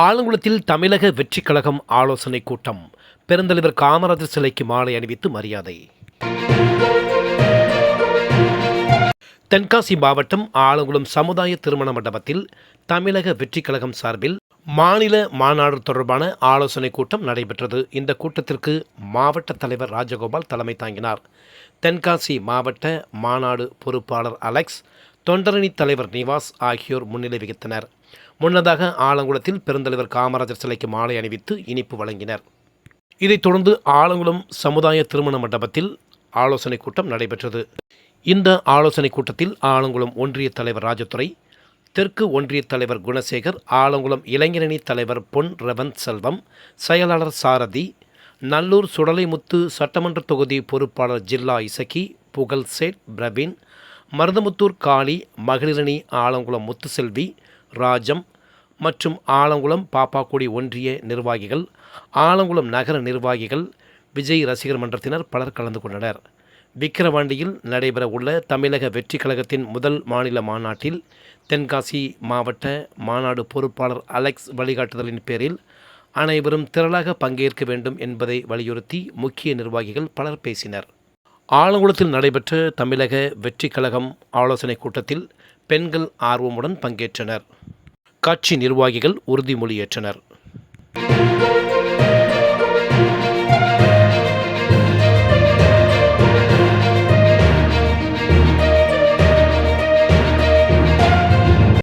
ஆலங்குளத்தில் தமிழக வெற்றிக் கழகம் ஆலோசனை கூட்டம். பெருந்தலைவர் காமராஜர் சிலைக்கு மாலை அணிவித்து மரியாதை. தென்காசி மாவட்டம் ஆலங்குளம் சமுதாய திருமண மண்டபத்தில் தமிழக வெற்றிக் கழகம் சார்பில் மாநில மாநாடு தொடர்பான ஆலோசனை கூட்டம் நடைபெற்றது. இந்த கூட்டத்திற்கு மாவட்ட தலைவர் ராஜகோபால் தலைமை தாங்கினார். தென்காசி மாவட்ட மாநாடு பொறுப்பாளர் அலெக்ஸ் தொண்டரணி தலைவர் நிவாஸ் ஆகியோர் முன்னிலை வகித்தனர். முன்னதாக ஆலங்குளத்தில் பெருந்தலைவர் காமராஜர் சிலைக்கு மாலை அணிவித்து இனிப்பு வழங்கினர். இதைத் தொடர்ந்து ஆலங்குளம் சமுதாய திருமண மண்டபத்தில் ஆலோசனை கூட்டம் நடைபெற்றது. இந்த ஆலோசனை கூட்டத்தில் ஆலங்குளம் ஒன்றிய தலைவர் ராஜதுரை தெற்கு ஒன்றிய தலைவர் குணசேகர் ஆலங்குளம் இளைஞரணி தலைவர் பொன் ரவந்த் செல்வம் செயலாளர் சாரதி நல்லூர் சுடலைமுத்து சட்டமன்ற தொகுதி பொறுப்பாளர் ஜில்லா இசக்கி புகழ்சேட் பிரவீன் மருதமுத்தூர் காளி மகளிரணி ஆலங்குளம் முத்துசெல்வி ராஜம் மற்றும் ஆலங்குளம் பாப்பாக்குடி ஒன்றிய நிர்வாகிகள் ஆலங்குளம் நகர நிர்வாகிகள் விஜய் ரசிகர் மன்றத்தினர் பலர் கலந்து கொண்டனர். விக்கிரவாண்டியில் நடைபெற உள்ள தமிழக வெற்றி கழகத்தின் முதல் மாநில மாநாட்டில் தென்காசி மாவட்ட மாநாடு பொறுப்பாளர் அலெக்ஸ் வழிகாட்டுதலின் பேரில் அனைவரும் திரளாக பங்கேற்க வேண்டும் என்பதை வலியுறுத்தி முக்கிய நிர்வாகிகள் பலர் பேசினர். ஆலங்குளத்தில் நடைபெற்ற தமிழக வெற்றி கழகம் ஆலோசனை கூட்டத்தில் பெண்கள் ஆர்வமுடன் பங்கேற்றனர். கட்சி நிர்வாகிகள் உறுதிமொழியேற்றனர்.